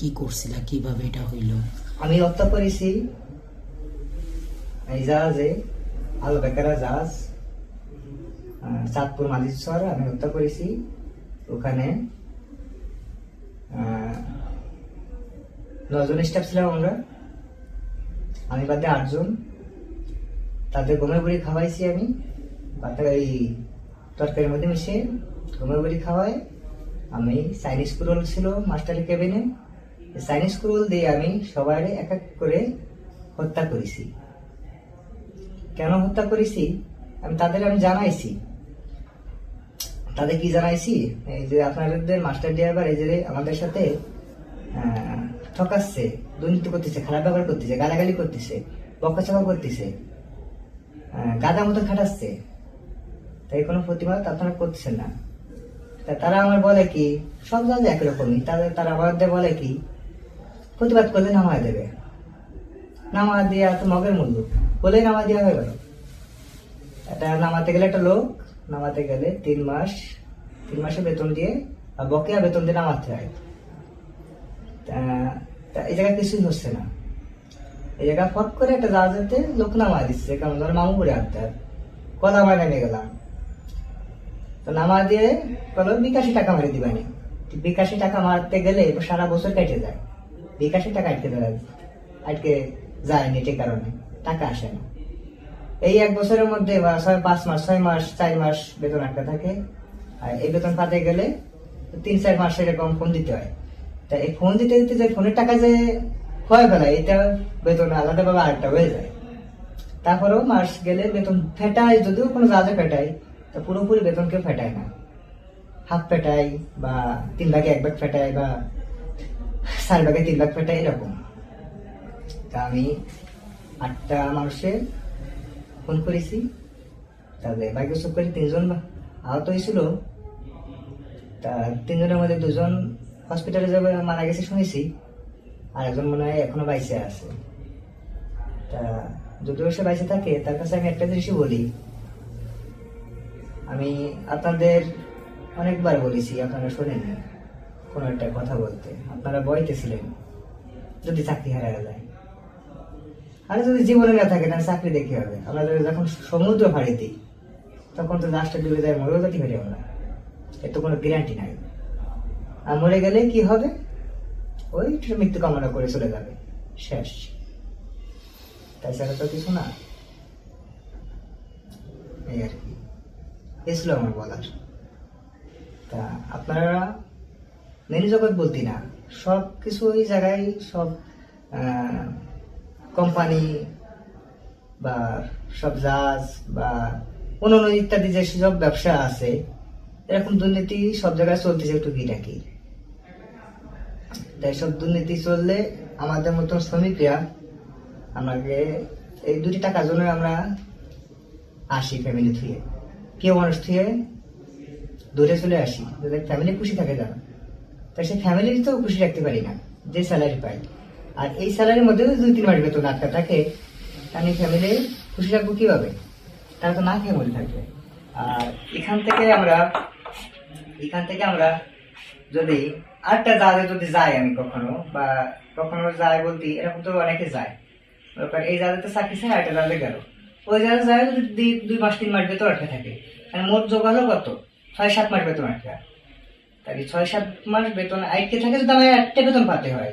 কি করছিলা? কীভাবে এটা হইল? আমি হত্যা করেছি। এই জাহাজে আলো বেকারা জাহাজ চাঁদপুর মালিশ্বর আমি হত্যা করেছি। ওখানে নজন স্টাফ ছিলাম আমরা। আমি বাদে আটজন। তাদের গমে বড়ি খাওয়াইছি আমি। বাদে এই তরকারির মধ্যে মিশিয়ে গমে বড়ি খাওয়াই আমি চাইনিজ কুরল ছিল মাস্টারের কেবিনে চাইনিজ কুরল দিয়ে আমি সবাই এক এক করে হত্যা করেছি। কেন হত্যা করেছি? আমি তাদের আমি জানাইছি। তাদের কি জানাইছি? এই যে আপনাদের মাস্টার ড্রাইভার এই যে আমাদের সাথে ঠকাচ্ছে, দুর্নীতি করতেছে, খারাপ ব্যবহার করতেছে, গালাগালি করতেছে বকাচকা করতেছে গাদা মতো খাটাচ্ছে। তাই কোনো প্রতিবাদ আপনারা করতেছেন না। তা তারা আমার বলে কি, সব জায়গায় একরকমই। তাদের তারা আমাদের বলে কি প্রতিবাদ করলে নামায় দেবে। নামা দিয়া তো মগের মূল্য বলে নামা দেওয়া হয়ে গেল। এটা নামাতে গেলে একটা লোক, নামাতে গেলে তিন মাস, তিন মাসে বেতন দিয়ে আর বকেয়া বেতন দিয়ে নামাতে হয় তা- এই জায়গায় কিছুই হচ্ছে না। এই জায়গায় ফট করে একটা জাহাজেতে লোক নামা দিচ্ছে। কারণ ধর মামু করে আনতে। কলা আমার নেমে গেলাম। তো নামা দিয়ে বলো, বিকাশি টাকা মারি দিবানি। বিকাশি টাকা মারতে গেলে সারা বছর কেটে যায়। বিকাশি টাকা আটকে দেয় আটকে যায় নেটের কারণে। টাকা আসে না। এই এক বছরের মধ্যে ছয়, পাঁচ মাস, ছয় মাস, চার মাস বেতন আটকা থাকে। আর এই বেতন পাতে গেলে তিন, চার মাস এরকম ফোন দিতে হয়। তা এই ফোন দিতে দিতে যে ফোনের টাকা যে ক্ষয় ফেলায় এটা বেতন আলাদাভাবে আরেকটা হয়ে যায়। তারপরেও মাস গেলে বেতন ফেটায়, যদিও কোনো জাহাজে ফেটায়, তা পুরোপুরি বেতন কেউ ফেটায় না। হাফ ফেটায় বা তিন ভাগে এক ভাগ ফেটায় বা চার ভাগে তিন লাখ ফেটায় এরকম। তা আমি আটটা মানুষের ফোন করেছি। তাহলে ভাগ্য চুপ করে তিনজন আহত হয়েছিল। তা তিনজনের মধ্যে দুজন হসপিটালে যাবে, মারা গেছে শুনেছি। আর একজন মনে হয় এখনও বাইসে আছে। তা যদিও সে বাইসে থাকে, তার কাছে আমি একটা জিনিসই বলি। আমি আপনাদের অনেকবার বলেছি, আপনারা শোনেননি। কোনো একটা কথা বলতে। আপনারা বইতেছিলেন যদি চাকরি হারা যায়। আরে যদি জীবনে না থাকে, তাহলে চাকরি দেখে হবে? আমরা যখন সমুদ্র ফাড়ি দিই, তখন তো লাস্টে ডুবে যায়, মরেও যেতে পারি আমরা? এর তো কোনো গ্যারান্টি নাই। আর মরে গেলে কি হবে? ওই মৃত্যু কামনা করে চলে যাবে। শেষ। তাছাড়া তো কিছু না। এই আর কি। এই ছিল আমার বলার। তা আপনারা মেনু জগৎ বলতি না। সব কিছু ওই জায়গায় সব কোম্পানি বা সব জাহাজ বা অন্যান্য ইত্যাদি যে সব ব্যবসা আছে, এরকম দুর্নীতি সব জায়গায় চলতেছে একটু কি নাকি তাই সব দুর্নীতি চললে আমাদের মতো শ্রমিকরা আমাকে এই দুটি টাকার জন্য আমরা আসি ফ্যামিলি থুয়ে। কেউ মানুষ থুয়ে দূরে চলে আসি। ফ্যামিলি খুশি থাকে যারা তাই সেই ফ্যামিলির তো খুশি রাখতে পারি না, যে স্যালারি পাই। আর এই স্যালারির মধ্যে যদি দুই তিন মাস বেতন আটকা থাকে। তাহলে ফ্যামিলি খুশি রাখব কীভাবে? তারা তো না খেয়ে মরে থাকবে। আর এখান থেকে আমরা, এখান থেকে আমরা যদি আটটা জাহাজে যদি যাই আমি কখনো, বা কখনো যাই বলতে এরকম তো অনেকে যায়। ব্যাপার এই জাহাজে তো চাকরি ছাড়া আটটা জাহাজে গেল। ওই জাহাজে যায় দুই- মাস, তিন মাস বেতন আটকে থাকে। আর মোট যোগালো কত? ছয় সাত মাস বেতন আটকা। তাহলে ছয় সাত মাস বেতন আটকে থাকে আমার একটা বেতন পাতে হয়।